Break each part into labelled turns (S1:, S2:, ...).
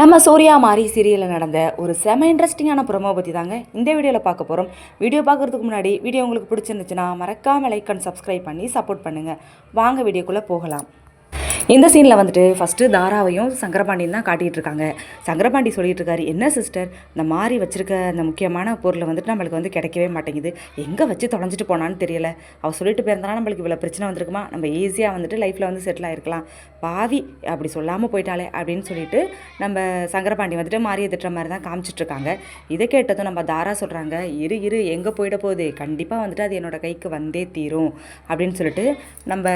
S1: நம்ம சூர்யா மாரி சீரியலில் நடந்த ஒரு செம இன்ட்ரெஸ்டிங்கான ப்ரொமோ பற்றி தாங்க இந்த வீடியோவில் பார்க்க போகிறோம் வீடியோ பார்க்குறதுக்கு முன்னாடி வீடியோ உங்களுக்கு பிடிச்சிருந்துச்சுன்னா மறக்காமல் லைக் அண்ட் சப்ஸ்கிரைப் பண்ணி சப்போர்ட் பண்ணுங்கள் வாங்க வீடியோக்குள்ளே போகலாம். இந்த சீனில் வந்துட்டு ஃபஸ்ட்டு தாராவையும் சங்கரபாண்டியும் தான் காட்டிகிட்டு இருக்காங்க. சங்கரபாண்டி சொல்லிட்டு இருக்காரு என்ன சிஸ்டர் இந்த மாதிரி வச்சுருக்க அந்த முக்கியமான பொருளை வந்துட்டு நம்மளுக்கு வந்து கிடைக்கவே மாட்டேங்குது. எங்கே வச்சு தொலைஞ்சிட்டு போனான்னு தெரியல. அவள் சொல்லிட்டு போயிருந்தாலும் நம்மளுக்கு இவ்வளோ பிரச்சனை வந்திருக்குமா? நம்ம ஈஸியாக வந்துட்டு லைஃப்பில் வந்து செட்டில் ஆகிருக்கலாம் பாவி அப்படி சொல்லாமல் போயிட்டாலே அப்படின்னு சொல்லிட்டு நம்ம சங்கரபாண்டி வந்துட்டு மாறிய திட்டுற மாதிரி தான் காமிச்சிட்ருக்காங்க இதை கேட்டதும் நம்ம தாரா சொல்கிறாங்க இரு இரு எங்கே போயிட போகுது? கண்டிப்பாக வந்துட்டு அது என்னோட கைக்கு வந்தே தீரும் அப்படின்னு சொல்லிட்டு நம்ம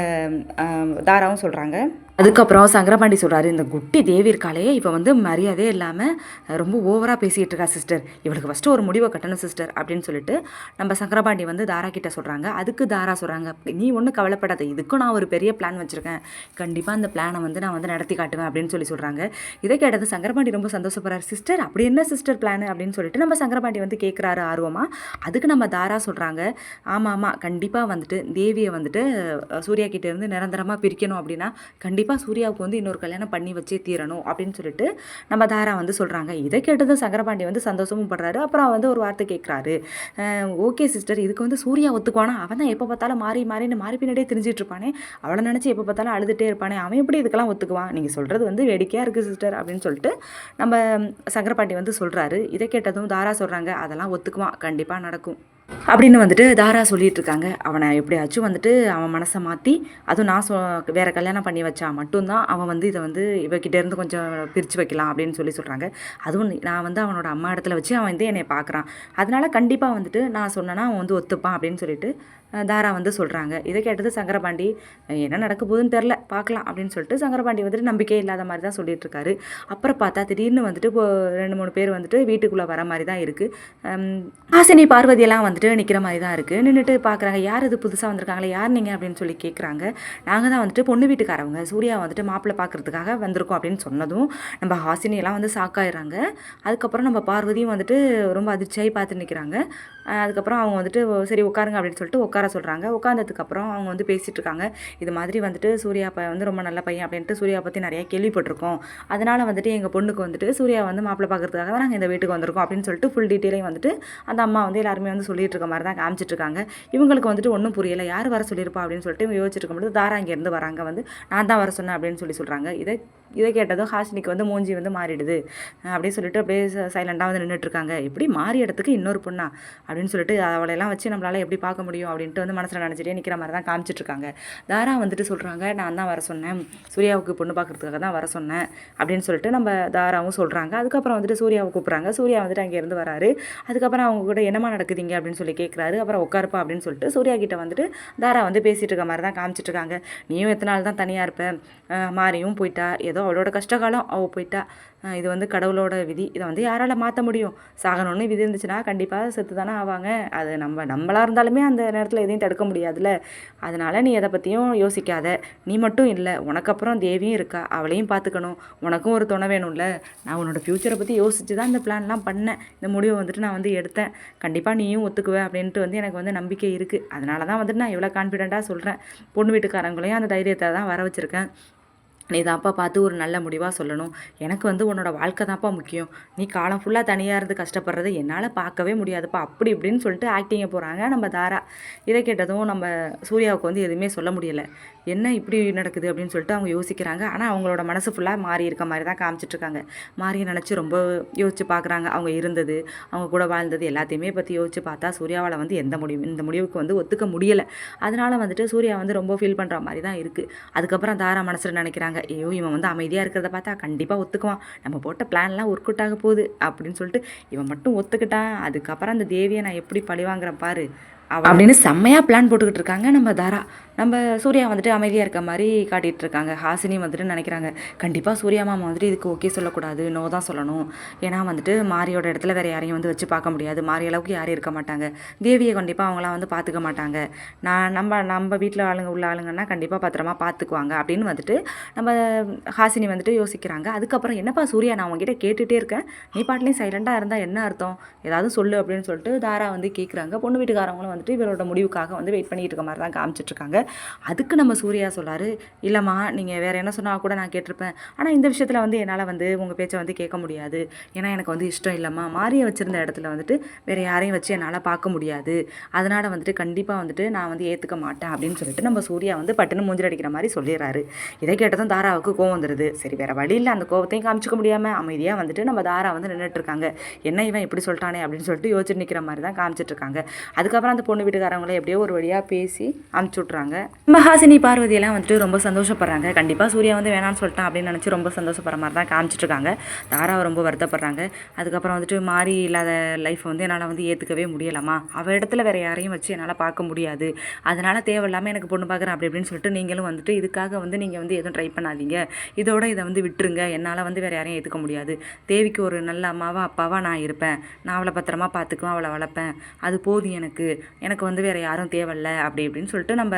S1: தாராவும் சொல்கிறாங்க Amen. அதுக்கப்புறம் சங்கரபாண்டி சொல்கிறாரு இந்த குட்டி தேவி இருக்காளே வந்து மரியாதையே இல்லாமல் ரொம்ப ஓவராக பேசிகிட்டு இருக்கா சிஸ்டர் இவளுக்கு ஃபஸ்ட்டு ஒரு முடிவை கட்டணும் சிஸ்டர் அப்படின்னு சொல்லிட்டு நம்ம சங்கரபாண்டி வந்து தாரா கிட்ட சொல்கிறாங்க அதுக்கு தாரா சொல்கிறாங்க நீ ஒன்றும் கவலைப்படாத இதுக்கும் நான் ஒரு பெரிய பிளான் வச்சுருக்கேன். கண்டிப்பாக அந்த பிளானை வந்து நான் வந்து நடத்தி காட்டுவேன் அப்படின்னு சொல்லி சொல்கிறாங்க இதை கேட்டது சங்கரபாண்டி ரொம்ப சந்தோஷப்படுறாரு. சிஸ்டர் அப்படி என்ன சிஸ்டர் பிளான் அப்படின்னு சொல்லிட்டு நம்ம சங்கரபாண்டி வந்து கேட்குறாரு ஆர்வமாக அதுக்கு நம்ம தாரா சொல்கிறாங்க ஆமாம் ஆமாம் கண்டிப்பாக வந்துட்டு தேவியை வந்துட்டு சூர்யா கிட்டேருந்து நிரந்தரமாக பிரிக்கணும் அப்படின்னா கண்டிப்பாக கண்டிப்பாக சூர்யாவுக்கு வந்து இன்னொரு கல்யாணம் பண்ணி வச்சே தீரணும் அப்படின்னு சொல்லிட்டு நம்ம தாரா வந்து சொல்கிறாங்க இதை கேட்டதும் சங்கரபாண்டி வந்து சந்தோஷமும் படுறாரு. அப்புறம் வந்து ஒரு வார்த்தை கேட்குறாரு ஓகே சிஸ்டர் இதுக்கு வந்து சூர்யா ஒத்துக்குவானா? அவன் தான் எப்போ பார்த்தாலும் மாறி மாறின்னு மாறி பின்னாடியே தெரிஞ்சிட்டு இருப்பானே. அவளை நினச்சி எப்போ பார்த்தாலும் அழுதுகிட்டே இருப்பானே. அவன் எப்படி இதுக்கெல்லாம் ஒத்துக்குவான்? நீங்கள் சொல்கிறது வந்து வேடிக்கையாக இருக்குது சிஸ்டர் அப்படின்னு சொல்லிட்டு நம்ம சங்கரபாண்டி வந்து சொல்கிறாரு இதை கேட்டதும் தாரா சொல்கிறாங்க அதெல்லாம் ஒத்துக்குவான். கண்டிப்பாக நடக்கும். அப்படின்னு வந்துட்டு தாரா சொல்லிட்டு இருக்காங்க அவனை எப்படியாச்சும் வந்துட்டு அவன் மனசை மாற்றி அதுவும் நான் சொ வேற கல்யாணம் பண்ணி வச்சா மட்டும்தான் அவன் வந்து இதை வந்து இவகிட்ட இருந்து கொஞ்சம் பிரித்து வைக்கலாம் அப்படின்னு சொல்லி சொல்கிறாங்க அதுவும் நான் வந்து அவனோட அம்மா இடத்துல வச்சு அவன் வந்து என்னை பார்க்குறான் அதனால கண்டிப்பாக வந்துட்டு நான் சொன்னேன்னா அவன் வந்து ஒத்துப்பான் அப்படின்னு சொல்லிட்டு தாரா வந்து சொல்கிறாங்க இதை கேட்டது சங்கரபாண்டி என்ன நடக்க போகுதுன்னு தெரில பார்க்கலாம் அப்படின்னு சொல்லிட்டு சங்கரபாண்டி வந்துட்டு நம்பிக்கை இல்லாத மாதிரி தான் சொல்லிட்டு இருக்காரு அப்புறம் பார்த்தா திடீர்னு வந்துட்டு இப்போ ரெண்டு மூணு பேர் வந்துட்டு வீட்டுக்குள்ளே வர மாதிரி தான் இருக்குது ஆசினி பார்வதியெல்லாம் வந்துட்டு நிற்கிற மாதிரி தான் இருக்குது நின்றுட்டு பார்க்குறாங்க யார் இது? புதுசாக வந்திருக்காங்களே யார் நீங்கள் அப்படின்னு சொல்லி கேட்குறாங்க நாங்கள் தான் வந்துட்டு பொண்ணு வீட்டுக்காரவங்க. சூர்யா வந்துட்டு மாப்பிள்ளை பார்க்குறதுக்காக வந்திருக்கோம் அப்படின்னு சொன்னதும் நம்ம ஹாசினி எல்லாம் வந்து சாக்காயிடுறாங்க அதுக்கப்புறம் நம்ம பார்வதியும் வந்துட்டு ரொம்ப அதிர்ச்சியாகி பார்த்து நிற்கிறாங்க அதுக்கப்புறம் அவங்க வந்துட்டு சரி உட்காருங்க அப்படின்னு சொல்லிட்டு உட்கார சொல்கிறாங்க உட்காந்ததுக்கப்புறம் அவங்க வந்து பேசிகிட்டு இருக்காங்க. இது மாதிரி வந்துட்டு சூர்யா பையன் வந்து ரொம்ப நல்ல பையன் அப்படின்ட்டு சூர்யா பற்றி நிறையா கேள்விப்பட்டிருக்கோம். அதனால் வந்துட்டு எங்கள் பொண்ணுக்கு வந்துட்டு சூர்யா வந்து மாப்பிள்ளை பார்க்கறதுக்காக தான் நாங்கள் இந்த வீட்டுக்கு வந்திருக்கோம் அப்படின்னு சொல்லிட்டு ஃபுல் டீட்டெயிலையும் வந்துட்டு அந்த அம்மா வந்து எல்லாருமே வந்து சொல்லி இருக்க மாதிரி தான் காமிச்சிட்டு இருக்காங்க இவங்களுக்கு வந்துட்டு ஒன்றும் புரியல. யார் வர சொல்லியிருப்பா அப்படின்னு சொல்லிட்டு இவங்க யோசிச்சுட்டு இருக்கும்போது தாரா இங்கேருந்து வராங்க வந்து நான் தான் வர சொன்னேன் அப்படின்னு சொல்லி சொல்கிறாங்க இதை இதை கேட்டதும் ஹாசினிக்கு வந்து மூஞ்சி வந்து மாறிடுது. அப்படின்னு அப்படியே சொல்லிட்டு அப்படியே சைலண்டாக வந்து நின்றுட்டு இப்படி மாறி இடத்துக்கு இன்னொரு பொண்ணா? அப்படின்னு சொல்லிட்டு அவளையெல்லாம் வச்சு நம்மளால எப்படி பார்க்க முடியும் அப்படின்ட்டு வந்து மனசில் நினச்சிட்டே நிற்கிற மாதிரி தான் காமிச்சிட்ருக்காங்க. தாரா வந்துட்டு சொல்கிறாங்க நான் தான் வர சொன்னேன். சூர்யாவுக்கு பொண்ணு பார்க்குறதுக்காக தான் வர சொன்னேன். அப்படின்னு சொல்லிட்டு நம்ம தாராவும் சொல்கிறாங்க அதுக்கப்புறம் வந்துட்டு சூர்யாவை கூப்பிட்றாங்க. சூர்யா வந்துட்டு அங்கேருந்து வராரு. அதுக்கப்புறம் அவங்க கூட என்னமா நடக்குதுங்க? அப்படின்னு சொல்லி கேட்குறாரு அப்புறம் உட்காருப்பா அப்படின்னு சொல்லிட்டு சூர்யா கிட்ட வந்துட்டு தாரா வந்து பேசிகிட்டு இருக்க மாதிரி தான் காமிச்சிட்டு இருக்காங்க நீயும் எத்தனை நாள் தான் தனியாக இருப்ப? மாறியும் மாரியும் போயிட்டா. ஏதோ அவளோட கஷ்டகாலம் அவள் போயிட்டா. இது வந்து கடவுளோட விதி. இதை வந்து யாரால் மாற்ற முடியும்? சாகணும்னு விதி இருந்துச்சுன்னா கண்டிப்பாக செத்து தானே ஆவாங்க. அது நம்ம நம்மளாக இருந்தாலுமே அந்த நேரத்தில் எதையும் தடுக்க முடியாதுல்ல. அதனால் நீ எதை பற்றியும் யோசிக்காத. நீ மட்டும் இல்லை உனக்கப்புறம் தேவியும் இருக்கா. அவளையும் பார்த்துக்கணும் உனக்கும் ஒரு துணை வேணும்ல. நான் உன்னோட ஃப்யூச்சரை பற்றி யோசிச்சு தான் இந்த பிளான்லாம் பண்ணேன். இந்த முடிவை வந்துட்டு நான் வந்து எடுத்தேன். கண்டிப்பாக நீயும் ஒத்துக்குவ அப்படின்ட்டு வந்து எனக்கு வந்து நம்பிக்கை இருக்குது அதனால தான் வந்துட்டு நான் இவ்வளோ கான்ஃபிடெண்ட்டாக சொல்கிறேன் பொண்ணு வீட்டுக்காரங்களையும் அந்த தைரியத்தை தான் வர வச்சுருக்கேன். நீ தான்ப்பா பார்த்து ஒரு நல்ல முடிவாக சொல்லணும். எனக்கு வந்து உன்னோட வாழ்க்கை தான்ப்பா முக்கியம். நீ காலம் ஃபுல்லாக தனியாக இருந்து கஷ்டப்படுறது என்னால் பார்க்கவே முடியாதுப்பா. அப்படி இப்படின்னு சொல்லிட்டு ஆக்டிங்கை போகிறாங்க நம்ம தாரா. இதை கேட்டதும் நம்ம சூர்யாவுக்கு வந்து எதுவுமே சொல்ல முடியலை. என்ன இப்படி நடக்குது அப்படின்னு சொல்லிட்டு அவங்க யோசிக்கிறாங்க. ஆனால் அவங்களோட மனசு ஃபுல்லாக மாறி இருக்க மாதிரி தான் காமிச்சிட்ருக்காங்க மாறி நினச்சி ரொம்ப யோசிச்சு பார்க்குறாங்க. அவங்க இருந்தது அவங்க கூட வாழ்ந்தது எல்லாத்தையுமே பற்றி யோசிச்சு பார்த்தா சூர்யாவால் வந்து எந்த முடிவு இந்த முடிவுக்கு வந்து ஒத்துக்க முடியலை. அதனால் வந்துட்டு சூர்யா வந்து ரொம்ப ஃபீல் பண்ணுற மாதிரி தான் இருக்குது அதுக்கப்புறம் தாரா மனசில் நினைக்கிறாங்க. ஐயோ இவன் வந்து அமைதியாக இருக்கிறத பார்த்தா கண்டிப்பாக ஒத்துக்குவான். நம்ம போட்ட பிளான்லாம் ஒர்க் அவுட் ஆக போகுது. அப்படின்னு சொல்லிட்டு இவன் மட்டும் ஒத்துக்கிட்டான். அதுக்கப்புறம் அந்த தேவியை நான் எப்படி பழி வாங்குறேன் பாரு. அப்படின்னு செம்மையாக பிளான் போட்டுக்கிட்டு இருக்காங்க. நம்ம தாரா நம்ம சூர்யா வந்துட்டு அமைதியாக இருக்க மாதிரி காட்டிகிட்டு இருக்காங்க. ஹாசினி வந்துட்டு நினைக்கிறாங்க கண்டிப்பாக சூர்யா மாமா வந்துட்டு இதுக்கு ஓகே சொல்லக்கூடாது. நோ தான் சொல்லணும். ஏன்னா வந்துட்டு மாரியோட இடத்துல வேறு யாரையும் வந்து வச்சு பார்க்க முடியாது. மாறி அளவுக்கு யாரும் இருக்க மாட்டாங்க. தேவியை கண்டிப்பாக அவங்களாம் வந்து பார்த்துக்க மாட்டாங்க. நான் நம்ம நம்ம வீட்டில் ஆளுங்க உள்ள ஆளுங்கன்னா கண்டிப்பாக பத்திரமா பார்த்துக்குவாங்க அப்படின்னு வந்துட்டு நம்ம ஹாசினி வந்துட்டு யோசிக்கிறாங்க. அதுக்கப்புறம் என்னப்பா சூர்யா நான் உங்ககிட்ட கேட்டுகிட்டே இருக்கேன். நீ பாட்டிலையும் சைலண்டாக இருந்தால் என்ன அர்த்தம்? ஏதாவது சொல்லு அப்படின்னு சொல்லிட்டு தாரா வந்து கேட்குறாங்க பொண்ணு வீட்டுக்காரவங்களும் வந்து வந்துட்டு இவரோட முடிவுக்காக வந்து வெயிட் பண்ணிட்டு இருக்க மாதிரி தான் காமிச்சிட்ருக்காங்க. அதுக்கு நம்ம சூர்யா சொல்றாரு இல்லைம்மா நீங்கள் வேறு என்ன சொன்னால் கூட நான் கேட்டிருப்பேன். ஆனால் இந்த விஷயத்தில் வந்து என்னால் வந்து உங்கள் பேச்சை வந்து கேட்க முடியாது. ஏன்னா எனக்கு வந்து இஷ்டம் இல்லைம்மா. மாறிய வச்சுருந்த இடத்துல வந்துட்டு வேறு யாரையும் வச்சு என்னால் பார்க்க முடியாது. அதனால் வந்துட்டு கண்டிப்பாக வந்துட்டு நான் வந்து ஏற்றுக்க மாட்டேன். அப்படின்னு சொல்லிட்டு நம்ம சூர்யா வந்து பட்டுன்னு மூஞ்சில் அடிக்கிற மாதிரி சொல்லிடுறாரு இதை கேட்டதும் தாராவுக்கு கோவம் வந்துடுது சரி வேறு வழி இல்லை. அந்த கோவத்தையும் காமிச்சிக்க முடியாமல் அமைதியாக வந்துட்டு நம்ம தாரா வந்து நின்றுட்டு இருக்காங்க என்ன இவன் இப்படி சொல்லிட்டானே? அப்படின்னு சொல்லிட்டு யோசிச்சு நிற்கிற மாதிரி தான் காமிச்சிட்டு இருக்காங்க அதுக்கப்புறம் அந்த பொண்ணு வீட்டுக்காரங்களே எப்படியோ ஒரு வழியாக பேசி அனுப்பிச்சி விட்றாங்க மகாசினி பார்வதியெல்லாம் வந்துட்டு ரொம்ப சந்தோஷப்படுறாங்க. கண்டிப்பாக சூர்யா வந்து வேணாம்னு சொல்லிட்டான் அப்படின்னு நினச்சி ரொம்ப சந்தோஷப்படுற மாதிரி தான் காமிச்சிட்ருக்காங்க தாராவை ரொம்ப வருத்தப்படுறாங்க. அதுக்கப்புறம் வந்துட்டு மாறி இல்லாத லைஃப் வந்து என்னால் வந்து ஏற்றுக்கவே முடியலாமா அவள் இடத்துல வேறு யாரையும் வச்சு என்னால் பார்க்க முடியாது. அதனால் தேவையில்லாமல் எனக்கு பொண்ணு பார்க்குறேன் அப்படி அப்படின்னு சொல்லிட்டு நீங்களும் வந்துட்டு இதுக்காக வந்து நீங்கள் வந்து எதுவும் ட்ரை பண்ணாதீங்க. இதோட இதை வந்து விட்டுருங்க. என்னால் வந்து வேறு யாரையும் ஏற்றுக்க முடியாது. தேவிக்கு ஒரு நல்ல அம்மாவா அப்பாவாக நான் இருப்பேன். நான் அவளை பத்திரமா பார்த்துக்குவேன் அவளை வளர்ப்பேன். அது போதும் எனக்கு. எனக்கு வந்து வேறு யாரும் தேவையில்ல அப்படி இப்படின்னு சொல்லிட்டு நம்ம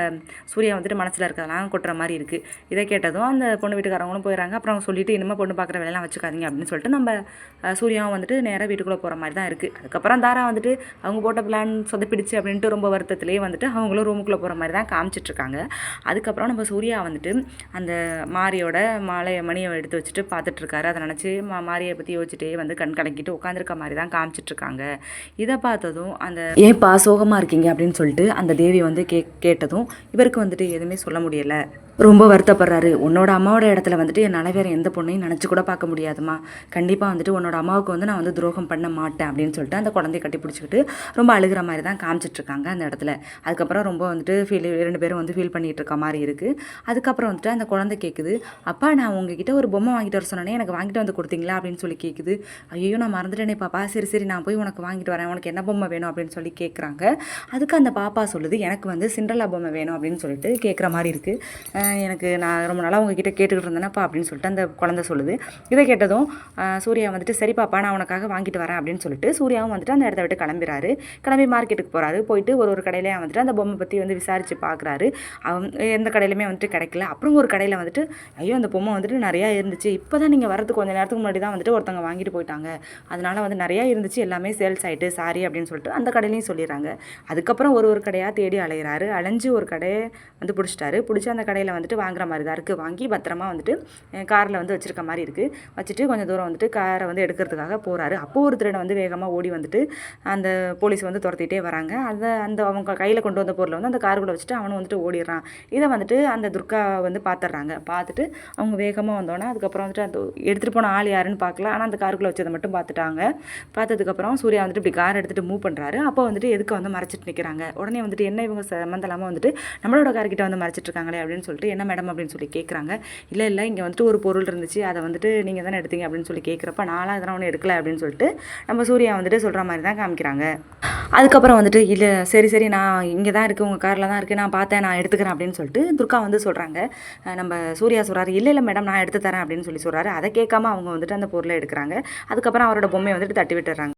S1: சூர்யா வந்துட்டு மனசில் இருக்கிறதெல்லாம் கொட்டுற மாதிரி இருக்குது இதை கேட்டதும் அந்த பொண்ணு வீட்டுக்காரவங்களும் போயிடறாங்க அப்புறம் அவங்க சொல்லிட்டு இனிமேல் பொண்ணு பார்க்குற வேலையெல்லாம் வச்சுக்காதீங்க அப்படின்னு சொல்லிட்டு நம்ம சூர்யாவும் வந்துட்டு நேராக வீட்டுக்குள்ளே போகிற மாதிரி தான் இருக்குது அதுக்கப்புறம் தாரா வந்துட்டு அவங்க போட்ட பிளான் சொதப்பிடிச்சு அப்படின்ட்டு ரொம்ப வருத்தத்துலேயே வந்துட்டு அவங்களும் ரூமுக்குள்ளே போகிற மாதிரி தான் காமிச்சிட்ருக்காங்க அதுக்கப்புறம் நம்ம சூர்யா வந்துட்டு அந்த மாரியோட மாலை மணியை எடுத்து வச்சுட்டு பார்த்துட்ருக்காரு அதை நினச்சி மா மாரியை பற்றி யோசிச்சுட்டே வந்து கண் கலக்கிட்டு உட்காந்துருக்க மாதிரி தான் காமிச்சிட்ருக்காங்க இதை பார்த்ததும் அந்த ஏன்பா சோகமாக இருக்கீங்க அப்படின்னு சொல்லிட்டு அந்த தேவி வந்து கே கேட்டதும் இவருக்கு வந்துட்டு எதுவுமே சொல்ல முடியலை. ரொம்ப வருத்தப்படுறாரு. உன்னோட அம்மாவோட இடத்துல வந்துட்டு என்னால் வேறு எந்த பொண்ணையும் நினச்சி கூட பார்க்க முடியாதுமா. கண்டிப்பாக வந்துட்டு உன்னோட அம்மாவுக்கு வந்து நான் வந்து துரோகம் பண்ண மாட்டேன் அப்படின்னு சொல்லிட்டு அந்த குழந்தைய கட்டி பிடிச்சிக்கிட்டு ரொம்ப அழுகிற மாதிரி தான் காமிச்சிட்ருக்காங்க அந்த இடத்துல. அதுக்கப்புறம் ரொம்ப வந்துட்டு ஃபீல் ரெண்டு பேரும் வந்து ஃபீல் பண்ணிகிட்டு இருக்க மாதிரி இருக்குது அதுக்கப்புறம் வந்துட்டு அந்த குழந்தை கேட்குது அப்பா நான் உங்ககிட்ட ஒரு பொம்மை வாங்கிட்டு வர சொன்னேனே எனக்கு வாங்கிட்டு வந்து கொடுத்தீங்களா? அப்படின்னு சொல்லி கேட்குது ஐயோ நான் மறந்துட்டேனே பாப்பா. சரி சரி நான் போய் உனக்கு வாங்கிட்டு வரேன். உனக்கு என்ன பொம்மை வேணும்? அப்படின்னு சொல்லி கேட்குறாங்க அதுக்கு அந்த பாப்பா சொல்லுது எனக்கு வந்து சிண்ட்ரலா பொம்மை வேணும். அப்படின்னு சொல்லிட்டு கேட்குற மாதிரி இருக்குது எனக்கு நான் ரொம்ப நாளாக உங்ககிட்ட கேட்டுக்கிட்டு இருந்தேனப்பா அப்படின்னு சொல்லிட்டு அந்த குழந்தை சொல்லுது. இதை கேட்டதும் சூர்யா வந்துட்டு சரி பாப்பா நான் உனக்காக வாங்கிட்டு வரேன் அப்படின்னு சொல்லிட்டு சூர்யாவும் வந்துட்டு அந்த இடத்த விட்டு கிளம்பிறாரு. கிளம்பி மார்க்கெட்டுக்கு போகிறாரு போயிட்டு ஒரு ஒரு கடையிலே வந்துட்டு அந்த பொம்மை பற்றி வந்து விசாரித்து பார்க்குறாரு அவன் எந்த கடையிலுமே வந்துட்டு கிடைக்கல. அப்புறம் ஒரு கடையில் வந்துட்டு ஐயோ அந்த பொம்மை வந்துட்டு நிறையா இருந்துச்சு. இப்போ தான் நீங்கள் வரதுக்கு கொஞ்சம் நேரத்துக்கு முன்னாடி தான் வந்துட்டு ஒருத்தவங்க வாங்கிட்டு போயிட்டாங்க. அதனால வந்து நிறையா இருந்துச்சு. எல்லாமே சேல்ஸ் ஆகிட்டு சாரி அப்படின்னு சொல்லிட்டு அந்த கடையிலையும் சொல்லிடுறாங்க. அதுக்கப்புறம் ஒரு ஒரு கடையாக தேடி அலையிறாரு. அலைஞ்சு ஒரு கடையை வந்து பிடிச்சிட்டாரு. பிடிச்சி அந்த கடையில் வந்துட்டு வாங்குற மாதிரி தான் இருக்குது வாங்கி பத்திரமா வந்துட்டு காரில் வந்து வச்சுருக்க மாதிரி இருக்குது வச்சுட்டு கொஞ்சம் தூரம் வந்துட்டு காரை வந்து எடுக்கிறதுக்காக போகிறாரு அப்போது ஒரு திருடன் வந்து வேகமாக ஓடி வந்துட்டு அந்த போலீஸ் வந்து துரத்திட்டே வராங்க. அதை அந்த அவங்க கையில் கொண்டு வந்த பொருளை வந்து அந்த காருக்குள்ளே வச்சுட்டு அவனும் வந்துட்டு ஓடிடுறான். இதை வந்துட்டு அந்த துர்கா வந்து பார்த்துட்றாங்க பார்த்துட்டு அவங்க வேகமாக வந்தோன்னே அதுக்கப்புறம் வந்துட்டு அந்த எடுத்துகிட்டு போன ஆள் யாருன்னு பார்க்கல ஆனால் அந்த காருக்குள்ளே வச்சதை மட்டும் பார்த்துட்டாங்க பார்த்ததுக்கப்புறம் சூர்யா வந்துட்டு இப்படி கார் எடுத்துகிட்டு மூவ் பண்ணுறாரு அப்போ வந்துட்டு எதுக்கு வந்து மறைச்சிட்டு நிற்கிறாங்க உடனே வந்துட்டு என்ன இவங்க சம்மந்தலாமல் வந்துட்டு நம்மளோட கார்கிட்ட வந்து மறைச்சிட்டு இருக்காங்களே அப்படின்னு சொல்லிட்டு என்ன மேடம் அப்படின்னு சொல்லி கேட்குறாங்க இல்லை இல்லை இங்கே வந்துட்டு ஒரு பொருள் இருந்துச்சு. அதை வந்துட்டு நீங்கள் தானே எடுத்தீங்க? அப்படின்னு சொல்லி கேட்குறப்ப நானும் இதெல்லாம் ஒன்றும் எடுக்கல அப்படின்னு சொல்லிட்டு நம்ம சூர்யா வந்துட்டு சொல்கிற மாதிரி தான் காமிக்கிறாங்க. அதுக்கப்புறம் வந்துட்டு இல்லை சரி சரி நான் இங்கே தான் இருக்குது உங்கள் காரில் தான் இருக்குது நான் பார்த்தேன் நான் எடுத்துக்கிறேன் அப்படின்னு சொல்லிட்டு துர்கா வந்து சொல்கிறாங்க நம்ம சூர்யா சொல்கிறாரு இல்லை இல்லை மேடம் நான் எடுத்து தரேன் அப்படின்னு சொல்லி சொல்கிறாரு அதை கேட்காம அவங்க வந்துட்டு அந்த பொருளை எடுக்கிறாங்க. அதுக்கப்புறம் அவரோட பொம்மையை வந்துட்டு தட்டி விட்டுறாங்க.